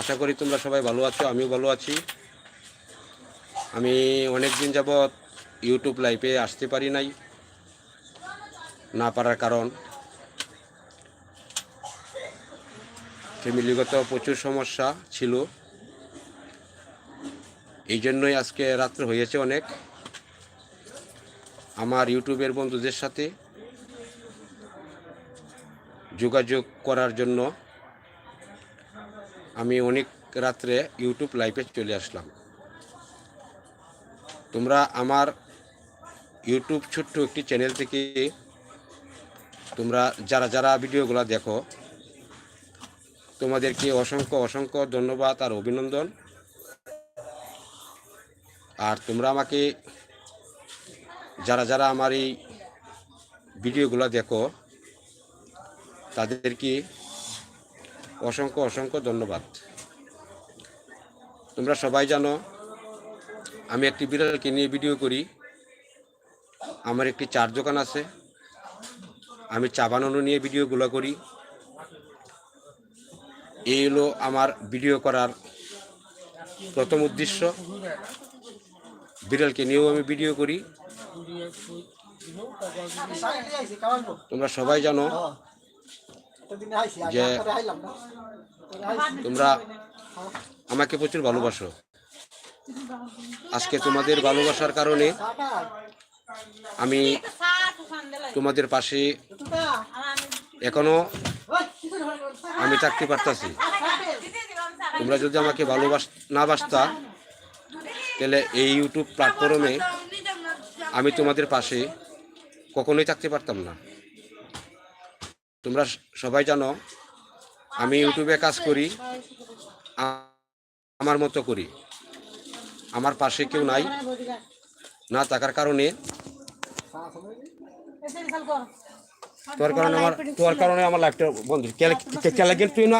আশা করি তোমরা সবাই ভালো আছো, আমিও ভালো আছি। আমি অনেক দিন যাবৎ ইউটিউব লাইভে আসতে পারি নাই, না পারার কারণ। ফ্যামিলিগত প্রচুর সমস্যা ছিল। এই জন্যই আজকে রাত্র হয়েছে অনেক। আমার ইউটিউবের বন্ধুদের সাথে যোগাযোগ করার জন্য আমি অনেক রাত্রে ইউটিউব লাইভে চলে আসলাম। তোমরা আমার ইউটিউব ছোট্ট একটি চ্যানেল থেকে তোমরা যারা যারা ভিডিওগুলো দেখো, তোমাদেরকে অসংখ্য অসংখ্য ধন্যবাদ আর অভিনন্দন। আর তোমরা আমাকে যারা যারা আমার এই ভিডিওগুলো দেখো, তাদেরকে অসংখ্য অসংখ্য ধন্যবাদ। তোমরা সবাই জানো, আমি একটি বিড়ালকে নিয়ে ভিডিও করি। আমার একটি চার দোকান আছে। আমি চা বানানো নিয়ে ভিডিওগুলো করি। এই হলো আমার ভিডিও করার প্রথম উদ্দেশ্য। বিড়ালকে নিয়েও আমি ভিডিও করি। তোমরা সবাই জানো যে তোমরা আমাকে প্রচুর ভালোবাসো। আজকে তোমাদের ভালোবাসার কারণে আমি তোমাদের পাশে এখনও আমি থাকতে পারতাছি। তোমরা যদি আমাকে ভালোবাস না বাসতা তাহলে এই ইউটিউব প্ল্যাটফর্মে আমি তোমাদের পাশে কখনোই থাকতে পারতাম না। তোমরা সবাই জানো আমি ইউটিউবে কাজ করি আমার মতো করি আমার পাশে কেউ নাই না থাকার কারণে তোর কারণে আমার তোর কারণে আমার লাইফটা বন্ধু কেলে কেলে তুই না